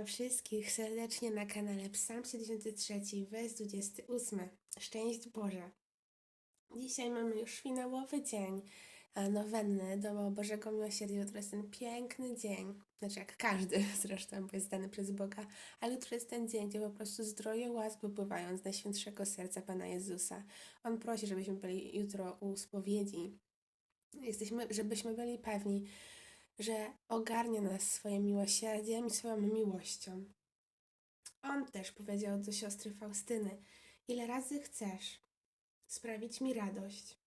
Witam wszystkich serdecznie na kanale Psalm 73, wers 28. Szczęść Boże. Dzisiaj mamy już finałowy dzień nowenny do Bożego Miłosierdzia. Jutro jest ten piękny dzień, znaczy jak każdy zresztą, bo jest dany przez Boga, ale jutro jest ten dzień, gdzie po prostu zdroje łask wypływają z Najświętszego Serca Pana Jezusa. On prosi, żebyśmy byli jutro u spowiedzi. Jesteśmy, żebyśmy byli pewni, że ogarnia nas swoim miłosierdziem i swoją miłością. On też powiedział do siostry Faustyny: Ile razy chcesz sprawić mi radość,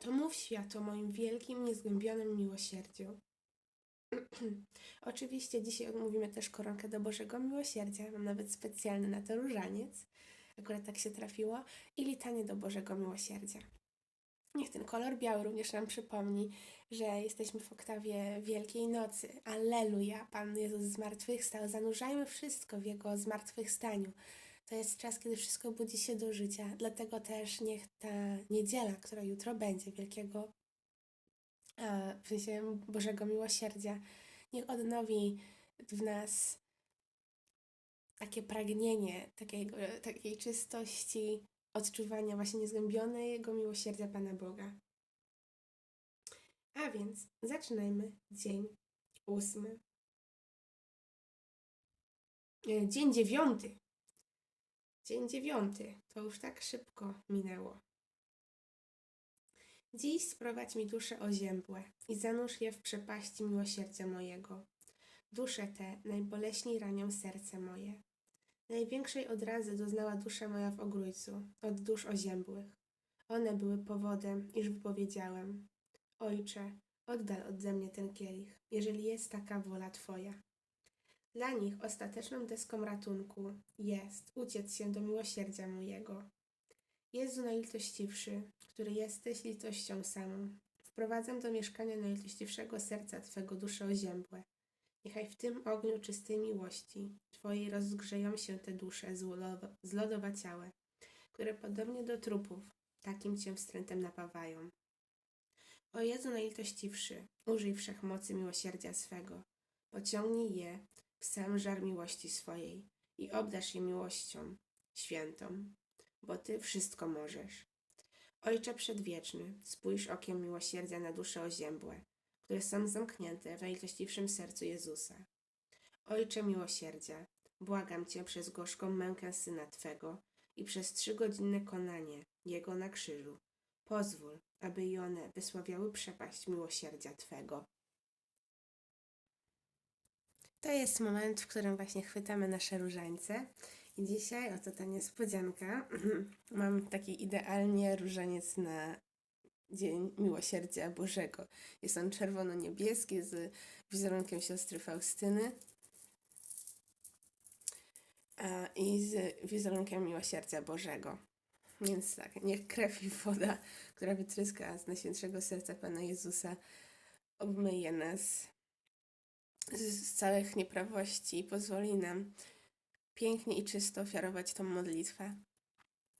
to mów świat o moim wielkim, niezgłębionym miłosierdziu. Oczywiście dzisiaj odmówimy też koronkę do Bożego Miłosierdzia. Mam nawet specjalny na to różaniec. Akurat tak się trafiło. I litanie do Bożego Miłosierdzia. Niech ten kolor biały również nam przypomni, że jesteśmy w oktawie Wielkiej Nocy. Alleluja! Pan Jezus zmartwychwstał. Zanurzajmy wszystko w Jego zmartwychwstaniu. To jest czas, kiedy wszystko budzi się do życia. Dlatego też niech ta niedziela, która jutro będzie, Wielkiego, e, w sensie Bożego Miłosierdzia, niech odnowi w nas takie pragnienie takiego, takiej czystości, odczuwania właśnie niezgłębionego miłosierdzia Pana Boga. A więc zaczynajmy dzień ósmy. E, Dzień dziewiąty. Dzień dziewiąty. To już tak szybko minęło. Dziś sprowadź mi dusze oziębłe i zanurz je w przepaści miłosierdzia mojego. Dusze te najboleśniej ranią serce moje. Największej odrazy doznała dusza moja w ogrójcu, od dusz oziębłych. One były powodem, iż wypowiedziałem: Ojcze, oddal ode mnie ten kielich, jeżeli jest taka wola Twoja. Dla nich ostateczną deską ratunku jest uciec się do miłosierdzia mojego. Jezu najlitościwszy, który jesteś litością samą, wprowadzam do mieszkania najlitościwszego serca Twego dusze oziębłe. Niechaj w tym ogniu czystej miłości Twojej rozgrzeją się te dusze zlodowa- zlodowaciałe, które podobnie do trupów takim Cię wstrętem napawają. O Jezu najlitościwszy, użyj wszechmocy miłosierdzia swego, pociągnij je w sam żar miłości swojej i obdarz je miłością świętą, bo Ty wszystko możesz. Ojcze przedwieczny, spójrz okiem miłosierdzia na dusze oziębłe, które są zamknięte w najlitościwszym sercu Jezusa. Ojcze miłosierdzia, błagam Cię przez gorzką mękę Syna Twego i przez trzygodzinne konanie Jego na krzyżu. Pozwól, aby i one wysławiały przepaść miłosierdzia Twego. To jest moment, w którym właśnie chwytamy nasze różańce. I dzisiaj, oto ta niespodzianka, mam taki idealnie różaniec na Dzień Miłosierdzia Bożego. Jest on czerwono-niebieski z wizerunkiem siostry Faustyny i z wizerunkiem Miłosierdzia Bożego. Więc tak, niech krew i woda, która wytryska z Najświętszego Serca Pana Jezusa, obmyje nas z całych nieprawości i pozwoli nam pięknie i czysto ofiarować tą modlitwę.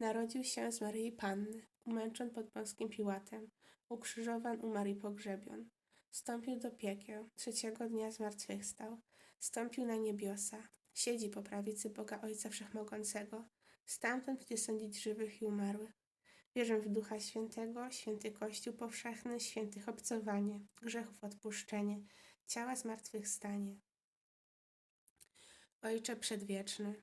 narodził się z Maryi Panny, umęczon pod Pąskim Piłatem, ukrzyżowan, umarł i pogrzebion. Stąpił do piekieł, trzeciego dnia zmartwychwstał, stąpił na niebiosa, siedzi po prawicy Boga Ojca Wszechmogącego, stamtąd gdzie sądzić żywych i umarłych. Wierzę w Ducha Świętego, święty Kościół powszechny, świętych obcowanie, grzechów odpuszczenie, ciała zmartwychwstanie Ojcze Przedwieczny,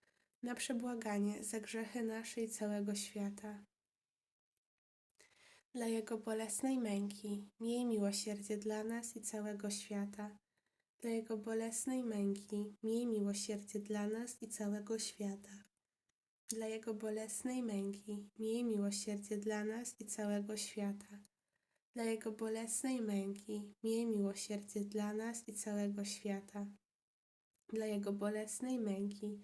na przebłaganie za grzechy nasze i całego świata. Dla Jego bolesnej męki miej miłosierdzie dla nas i całego świata. Dla Jego bolesnej męki miej miłosierdzie dla nas i całego świata. Dla Jego bolesnej męki miej miłosierdzie dla nas i całego świata. Dla Jego bolesnej męki miej miłosierdzie dla nas i całego świata. Dla Jego bolesnej męki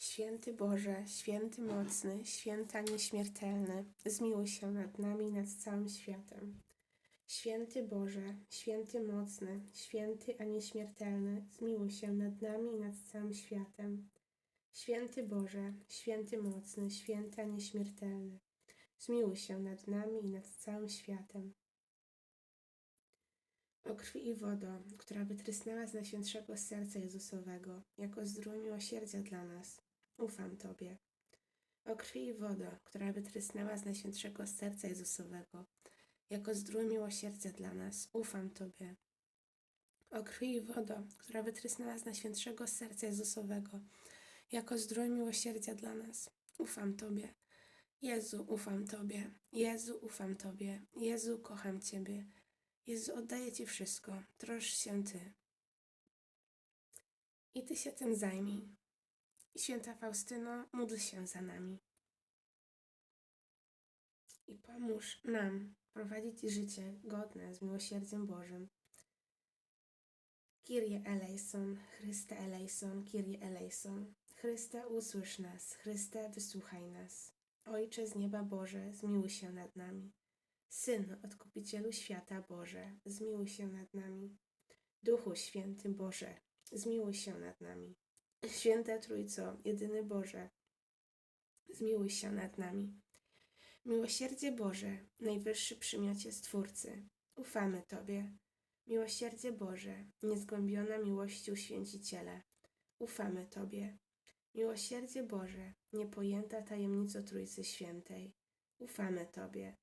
Święty Boże, święty mocny, święty a nieśmiertelny, zmiłuj się nad nami i nad całym światem. Święty Boże, święty mocny, święty a nieśmiertelny, zmiłuj się nad nami i nad całym światem. Święty Boże, święty mocny, święty a nieśmiertelny, zmiłuj się nad nami i nad całym światem. O krwi i wodo, która wytrysnęła z najświętszego serca Jezusowego, jako zdrój miłosierdzia dla nas, ufam Tobie. O krwi i wodo, która wytrysnęła z najświętszego serca Jezusowego, jako zdrój miłosierdzia dla nas, ufam Tobie. O krwi i wodo, która wytrysnęła z najświętszego serca Jezusowego, jako zdrój miłosierdzia dla nas, ufam Tobie. Jezu, ufam Tobie. Jezu, ufam Tobie. Jezu, kocham Ciebie. Jezu, oddaję Ci wszystko. Troszcz się Ty. I Ty się tym zajmij. Święta Faustyno, módl się za nami. I pomóż nam prowadzić życie godne z miłosierdziem Bożym. Kyrie eleison, Chryste eleison, Kyrie eleison. Chryste, usłysz nas, Chryste, wysłuchaj nas. Ojcze z nieba Boże, zmiłuj się nad nami. Syn, Odkupicielu świata Boże, zmiłuj się nad nami. Duchu Święty Boże, zmiłuj się nad nami. Święta Trójco, jedyny Boże, zmiłuj się nad nami. Miłosierdzie Boże, najwyższy przymiocie Stwórcy, ufamy Tobie. Miłosierdzie Boże, niezgłębiona miłością Święciciele, ufamy Tobie. Miłosierdzie Boże, niepojęta tajemnico Trójcy Świętej, ufamy Tobie.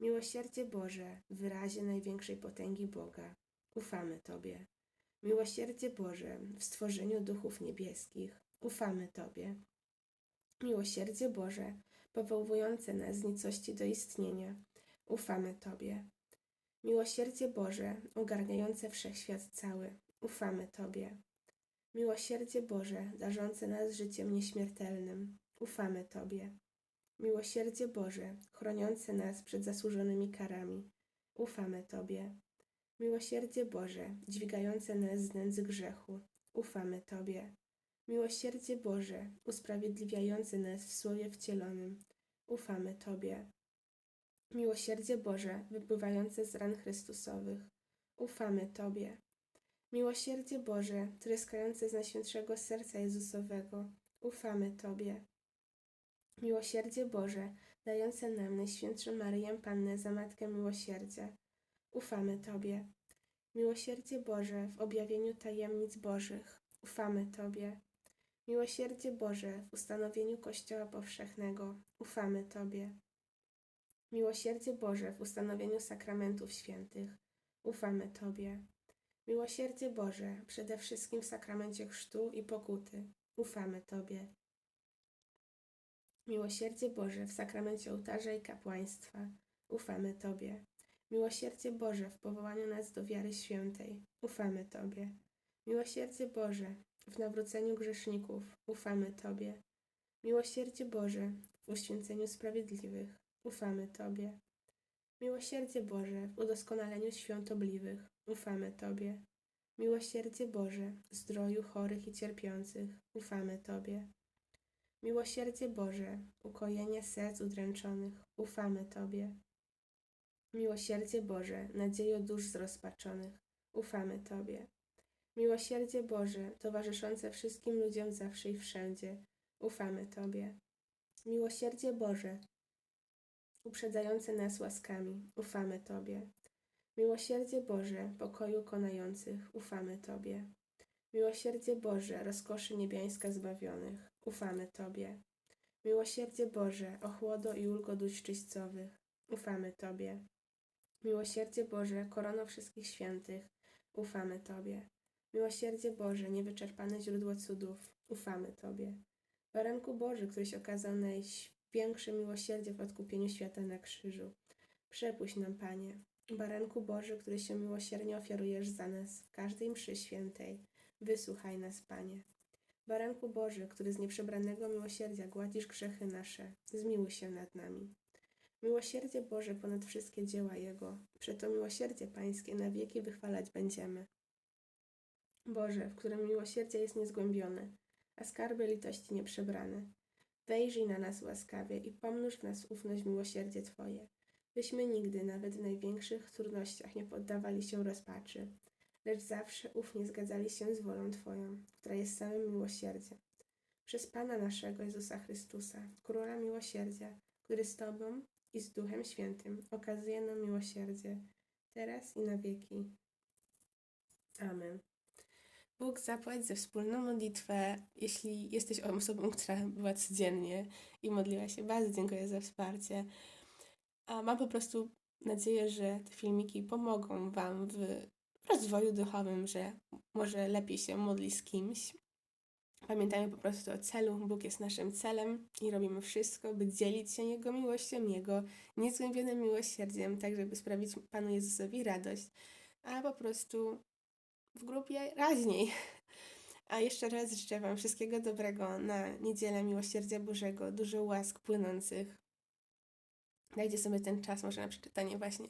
Miłosierdzie Boże, wyrazie największej potęgi Boga, ufamy Tobie. Miłosierdzie Boże, w stworzeniu duchów niebieskich, ufamy Tobie. Miłosierdzie Boże, powołujące nas z nicości do istnienia, ufamy Tobie. Miłosierdzie Boże, ogarniające wszechświat cały, ufamy Tobie. Miłosierdzie Boże, darzące nas życiem nieśmiertelnym, ufamy Tobie. Miłosierdzie Boże, chroniące nas przed zasłużonymi karami, ufamy Tobie. Miłosierdzie Boże, dźwigające nas z nędzy grzechu, ufamy Tobie. Miłosierdzie Boże, usprawiedliwiające nas w Słowie wcielonym, ufamy Tobie. Miłosierdzie Boże, wypływające z ran Chrystusowych, ufamy Tobie. Miłosierdzie Boże, tryskające z Najświętszego Serca Jezusowego, ufamy Tobie. Miłosierdzie Boże, dające nam Najświętszą Maryję Pannę za Matkę Miłosierdzia, ufamy Tobie. Miłosierdzie Boże w objawieniu tajemnic Bożych, ufamy Tobie. Miłosierdzie Boże w ustanowieniu Kościoła Powszechnego, ufamy Tobie. Miłosierdzie Boże w ustanowieniu sakramentów świętych, ufamy Tobie. Miłosierdzie Boże przede wszystkim w sakramencie chrztu i pokuty, ufamy Tobie. Miłosierdzie Boże w sakramencie ołtarza i kapłaństwa, ufamy Tobie. Miłosierdzie Boże w powołaniu nas do wiary świętej, ufamy Tobie. Miłosierdzie Boże w nawróceniu grzeszników, ufamy Tobie. Miłosierdzie Boże w uświęceniu sprawiedliwych, ufamy Tobie. Miłosierdzie Boże w udoskonaleniu świątobliwych, ufamy Tobie. Miłosierdzie Boże w zdroju chorych i cierpiących, ufamy Tobie. Miłosierdzie Boże, ukojenie serc udręczonych, ufamy Tobie. Miłosierdzie Boże, nadziejo dusz zrozpaczonych, ufamy Tobie. Miłosierdzie Boże, towarzyszące wszystkim ludziom zawsze i wszędzie, ufamy Tobie. Miłosierdzie Boże, uprzedzające nas łaskami, ufamy Tobie. Miłosierdzie Boże, pokoju konających, ufamy Tobie. Miłosierdzie Boże, rozkoszy niebiańska zbawionych, ufamy Tobie. Miłosierdzie Boże, ochłodo i ulgo dusz czyścowych, ufamy Tobie. Miłosierdzie Boże, korono wszystkich świętych, ufamy Tobie. Miłosierdzie Boże, niewyczerpane źródło cudów, ufamy Tobie. Baranku Boży, któryś okazał największe miłosierdzie w odkupieniu świata na krzyżu, przepuść nam, Panie. Baranku Boży, który się miłosiernie ofiarujesz za nas w każdej mszy świętej, wysłuchaj nas, Panie. Baranku Boży, który z nieprzebranego miłosierdzia gładzisz grzechy nasze, zmiłuj się nad nami. Miłosierdzie Boże ponad wszystkie dzieła Jego, przeto miłosierdzie Pańskie na wieki wychwalać będziemy. Boże, w którym miłosierdzie jest niezgłębione, a skarby litości nieprzebrane, wejrzyj na nas łaskawie i pomnóż w nas ufność miłosierdzie Twoje, byśmy nigdy, nawet w największych trudnościach, nie poddawali się rozpaczy, lecz zawsze ufnie zgadzali się z wolą Twoją, która jest samym miłosierdziem. Przez Pana naszego Jezusa Chrystusa, Króla Miłosierdzia, który z Tobą i z Duchem Świętym okazuje nam miłosierdzie, teraz i na wieki. Amen. Bóg zapłać za wspólną modlitwę. Jeśli jesteś osobą, która była codziennie i modliła się, bardzo dziękuję za wsparcie. A mam po prostu nadzieję, że te filmiki pomogą Wam w rozwoju duchowym, że może lepiej się modli z kimś. Pamiętajmy po prostu o celu. Bóg jest naszym celem i robimy wszystko, by dzielić się Jego miłością, Jego niezgłębionym miłosierdziem, tak żeby sprawić Panu Jezusowi radość, a po prostu w grupie raźniej. A jeszcze raz życzę Wam wszystkiego dobrego na niedzielę Miłosierdzia Bożego, dużo łask płynących. Dajcie sobie ten czas może na przeczytanie właśnie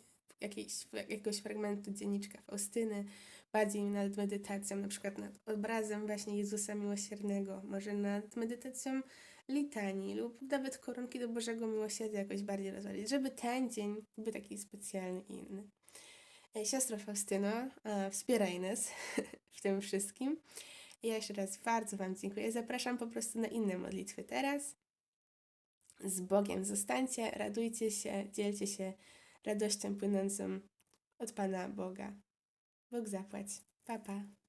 jakiegoś fragmentu dzienniczka Faustyny, bardziej nad medytacją, na przykład nad obrazem właśnie Jezusa Miłosiernego, może nad medytacją litanii lub nawet koronki do Bożego Miłosierdzia jakoś bardziej rozwalić, żeby ten dzień był taki specjalny i inny. E, Siostro Faustyno, e, wspieraj nas w tym wszystkim. Ja jeszcze raz bardzo Wam dziękuję. Zapraszam po prostu na inne modlitwy teraz. Z Bogiem zostańcie, radujcie się, dzielcie się radością płynącą od Pana Boga. Bóg zapłać. Papa. Pa.